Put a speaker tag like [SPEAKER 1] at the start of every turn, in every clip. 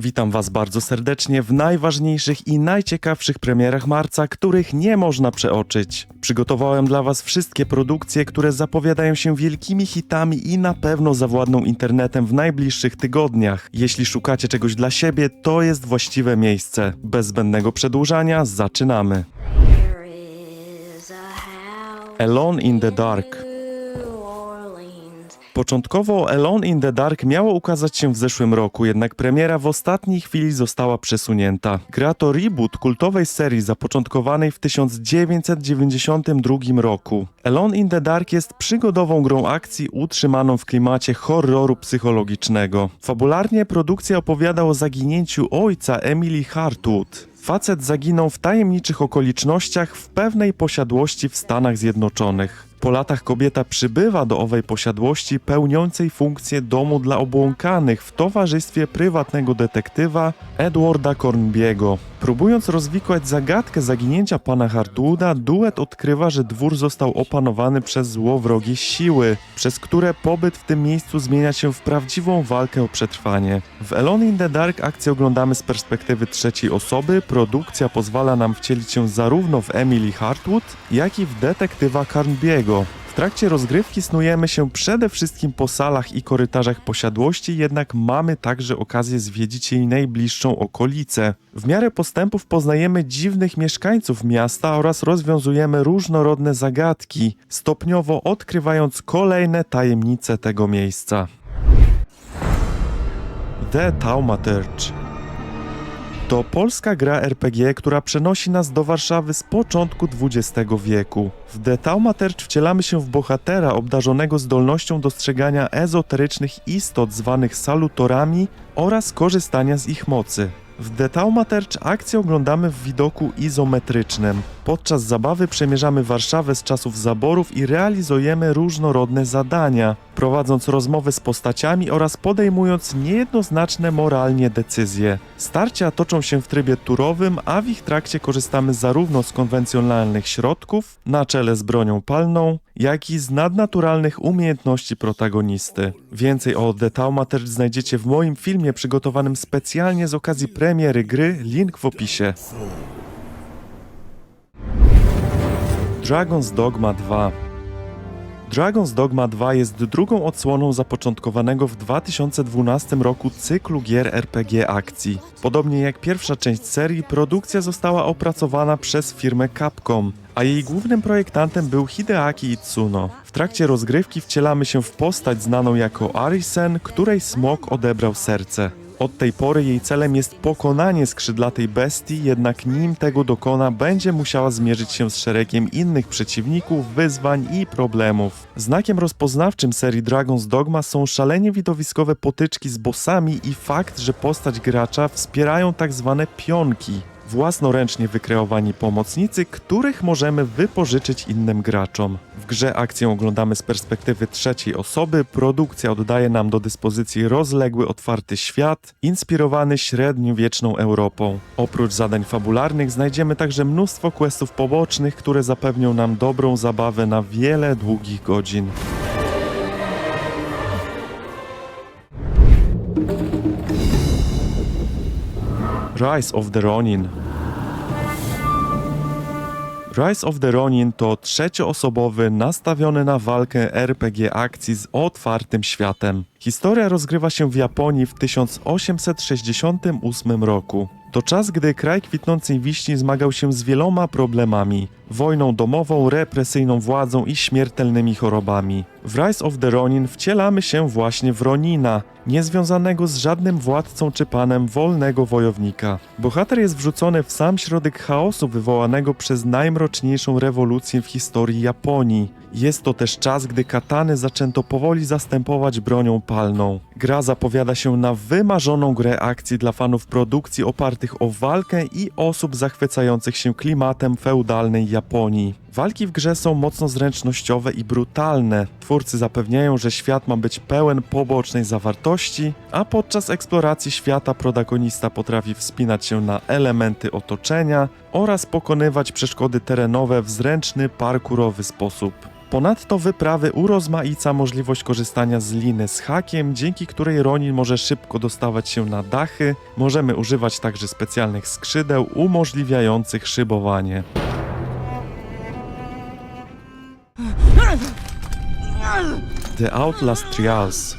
[SPEAKER 1] Witam Was bardzo serdecznie w najważniejszych i najciekawszych premierach marca, których nie można przeoczyć. Przygotowałem dla Was wszystkie produkcje, które zapowiadają się wielkimi hitami i na pewno zawładną internetem w najbliższych tygodniach. Jeśli szukacie czegoś dla siebie, to jest właściwe miejsce. Bez zbędnego przedłużania, zaczynamy. Alone in the Dark. Początkowo Alone in the Dark miało ukazać się w zeszłym roku, jednak premiera w ostatniej chwili została przesunięta. Gra to reboot kultowej serii zapoczątkowanej w 1992 roku. Alone in the Dark jest przygodową grą akcji utrzymaną w klimacie horroru psychologicznego. Fabularnie produkcja opowiada o zaginięciu ojca Emily Hartwood. Facet zaginął w tajemniczych okolicznościach w pewnej posiadłości w Stanach Zjednoczonych. Po latach kobieta przybywa do owej posiadłości pełniącej funkcję domu dla obłąkanych w towarzystwie prywatnego detektywa Edwarda Cornbiego. Próbując rozwikłać zagadkę zaginięcia pana Hartwooda, duet odkrywa, że dwór został opanowany przez złowrogie siły, przez które pobyt w tym miejscu zmienia się w prawdziwą walkę o przetrwanie. W Alone in the Dark akcję oglądamy z perspektywy trzeciej osoby, produkcja pozwala nam wcielić się zarówno w Emily Hartwood, jak i w detektywa Carnbiego. W trakcie rozgrywki snujemy się przede wszystkim po salach i korytarzach posiadłości, jednak mamy także okazję zwiedzić jej najbliższą okolicę. W miarę postępów poznajemy dziwnych mieszkańców miasta oraz rozwiązujemy różnorodne zagadki, stopniowo odkrywając kolejne tajemnice tego miejsca. The Taumaturge to polska gra RPG, która przenosi nas do Warszawy z początku XX wieku. W The Taumaturge wcielamy się w bohatera obdarzonego zdolnością dostrzegania ezoterycznych istot zwanych salutorami oraz korzystania z ich mocy. W The Taumaturge akcję oglądamy w widoku izometrycznym. Podczas zabawy przemierzamy Warszawę z czasów zaborów i realizujemy różnorodne zadania, prowadząc rozmowy z postaciami oraz podejmując niejednoznaczne moralnie decyzje. Starcia toczą się w trybie turowym, a w ich trakcie korzystamy zarówno z konwencjonalnych środków, na czele z bronią palną, jak i z nadnaturalnych umiejętności protagonisty. Więcej o The Taumaturge znajdziecie w moim filmie przygotowanym specjalnie z okazji premiery gry, link w opisie. Dragon's Dogma 2 Dragon's Dogma 2 jest drugą odsłoną zapoczątkowanego w 2012 roku cyklu gier RPG akcji. Podobnie jak pierwsza część serii, produkcja została opracowana przez firmę Capcom, a jej głównym projektantem był Hideaki Itsuno. W trakcie rozgrywki wcielamy się w postać znaną jako Arisen, której smok odebrał serce. Od tej pory jej celem jest pokonanie skrzydlatej bestii, jednak nim tego dokona, będzie musiała zmierzyć się z szeregiem innych przeciwników, wyzwań i problemów. Znakiem rozpoznawczym serii Dragon's Dogma są szalenie widowiskowe potyczki z bossami i fakt, że postać gracza wspierają tak zwane pionki. Własnoręcznie wykreowani pomocnicy, których możemy wypożyczyć innym graczom. W grze akcję oglądamy z perspektywy trzeciej osoby, produkcja oddaje nam do dyspozycji rozległy, otwarty świat, inspirowany średniowieczną Europą. Oprócz zadań fabularnych znajdziemy także mnóstwo questów pobocznych, które zapewnią nam dobrą zabawę na wiele długich godzin. Rise of the Ronin Rise of the Ronin to trzecioosobowy, nastawiony na walkę RPG akcji z otwartym światem. Historia rozgrywa się w Japonii w 1868 roku. To czas, gdy kraj kwitnącej wiśni zmagał się z wieloma problemami: wojną domową, represyjną władzą i śmiertelnymi chorobami. W Rise of the Ronin wcielamy się właśnie w Ronina, niezwiązanego z żadnym władcą czy panem wolnego wojownika. Bohater jest wrzucony w sam środek chaosu wywołanego przez najmroczniejszą rewolucję w historii Japonii. Jest to też czas, gdy katany zaczęto powoli zastępować bronią palną. Gra zapowiada się na wymarzoną grę akcji dla fanów produkcji opartych o walkę i osób zachwycających się klimatem feudalnej Japonii. Walki w grze są mocno zręcznościowe i brutalne. Twórcy zapewniają, że świat ma być pełen pobocznej zawartości, a podczas eksploracji świata protagonista potrafi wspinać się na elementy otoczenia oraz pokonywać przeszkody terenowe w zręczny, parkurowy sposób. Ponadto wyprawy urozmaica możliwość korzystania z liny z hakiem, dzięki której Ronin może szybko dostawać się na dachy. Możemy używać także specjalnych skrzydeł umożliwiających szybowanie. The Outlast Trials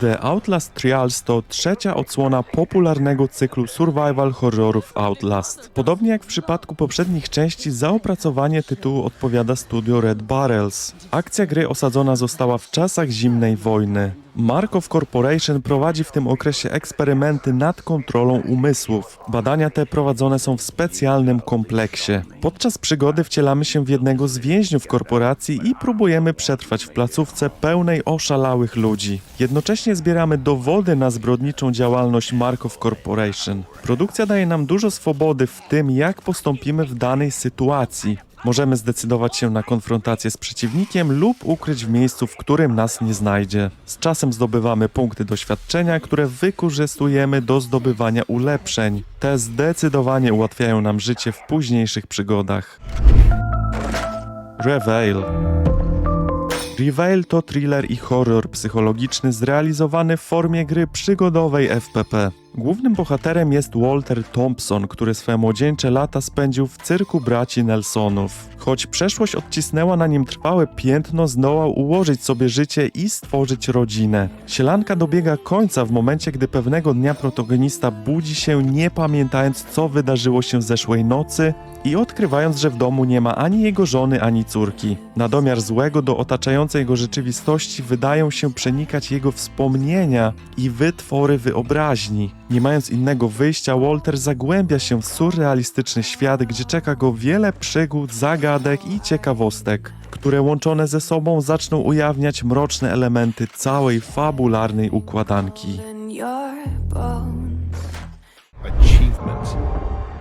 [SPEAKER 1] The Outlast Trials to trzecia odsłona popularnego cyklu survival horrorów Outlast. Podobnie jak w przypadku poprzednich części, za opracowanie tytułu odpowiada studio Red Barrels. Akcja gry osadzona została w czasach zimnej wojny. Markov Corporation prowadzi w tym okresie eksperymenty nad kontrolą umysłów. Badania te prowadzone są w specjalnym kompleksie. Podczas przygody wcielamy się w jednego z więźniów korporacji i próbujemy przetrwać w placówce pełnej oszalałych ludzi. Jednocześnie zbieramy dowody na zbrodniczą działalność Markov Corporation. Produkcja daje nam dużo swobody w tym, jak postąpimy w danej sytuacji. Możemy zdecydować się na konfrontację z przeciwnikiem lub ukryć w miejscu, w którym nas nie znajdzie. Z czasem zdobywamy punkty doświadczenia, które wykorzystujemy do zdobywania ulepszeń. Te zdecydowanie ułatwiają nam życie w późniejszych przygodach. Reveal Reveal to thriller i horror psychologiczny zrealizowany w formie gry przygodowej FPP. Głównym bohaterem jest Walter Thompson, który swe młodzieńcze lata spędził w cyrku braci Nelsonów. Choć przeszłość odcisnęła na nim trwałe piętno, zdołał ułożyć sobie życie i stworzyć rodzinę. Sielanka dobiega końca w momencie, gdy pewnego dnia protagonista budzi się nie pamiętając, co wydarzyło się zeszłej nocy i odkrywając, że w domu nie ma ani jego żony, ani córki. Na domiar złego do otaczającej go rzeczywistości wydają się przenikać jego wspomnienia i wytwory wyobraźni. Nie mając innego wyjścia, Walter zagłębia się w surrealistyczny świat, gdzie czeka go wiele przygód, zagadek i ciekawostek, które łączone ze sobą zaczną ujawniać mroczne elementy całej fabularnej układanki.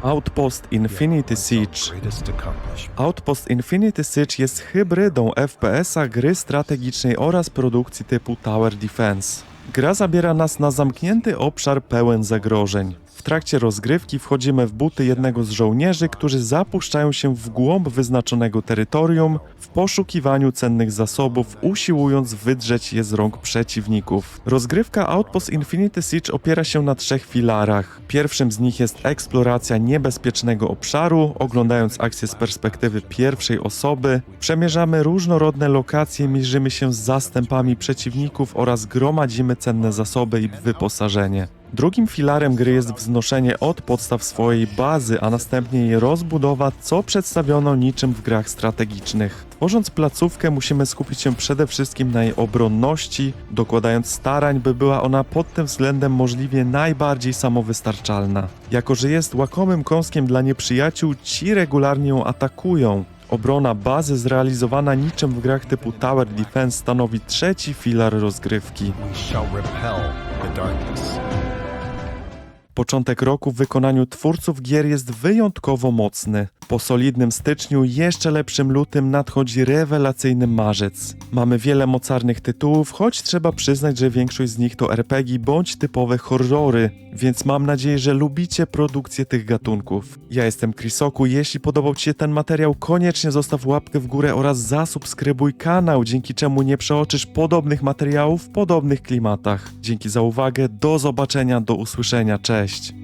[SPEAKER 1] Outpost Infinity Siege. Outpost Infinity Siege jest hybrydą FPS-a, gry strategicznej oraz produkcji typu Tower Defense. Gra zabiera nas na zamknięty obszar pełen zagrożeń. Trakcie rozgrywki wchodzimy w buty jednego z żołnierzy, którzy zapuszczają się w głąb wyznaczonego terytorium w poszukiwaniu cennych zasobów, usiłując wydrzeć je z rąk przeciwników. Rozgrywka Outpost Infinity Siege opiera się na trzech filarach. Pierwszym z nich jest eksploracja niebezpiecznego obszaru, oglądając akcję z perspektywy pierwszej osoby. Przemierzamy różnorodne lokacje, mierzymy się z zastępami przeciwników oraz gromadzimy cenne zasoby i wyposażenie. Drugim filarem gry jest wznoszenie od podstaw swojej bazy, a następnie jej rozbudowa, co przedstawiono niczym w grach strategicznych. Tworząc placówkę musimy skupić się przede wszystkim na jej obronności, dokładając starań, by była ona pod tym względem możliwie najbardziej samowystarczalna. Jako, że jest łakomym kąskiem dla nieprzyjaciół, ci regularnie ją atakują. Obrona bazy zrealizowana niczym w grach typu Tower Defense stanowi trzeci filar rozgrywki.
[SPEAKER 2] We shall repel the darkness.
[SPEAKER 1] Początek roku w wykonaniu twórców gier jest wyjątkowo mocny. Po solidnym styczniu, jeszcze lepszym lutym nadchodzi rewelacyjny marzec. Mamy wiele mocarnych tytułów, choć trzeba przyznać, że większość z nich to RPG bądź typowe horrory, więc mam nadzieję, że lubicie produkcję tych gatunków. Ja jestem Krisoku, jeśli podobał Ci się ten materiał, koniecznie zostaw łapkę w górę oraz zasubskrybuj kanał, dzięki czemu nie przeoczysz podobnych materiałów w podobnych klimatach. Dzięki za uwagę, do zobaczenia, do usłyszenia, cześć!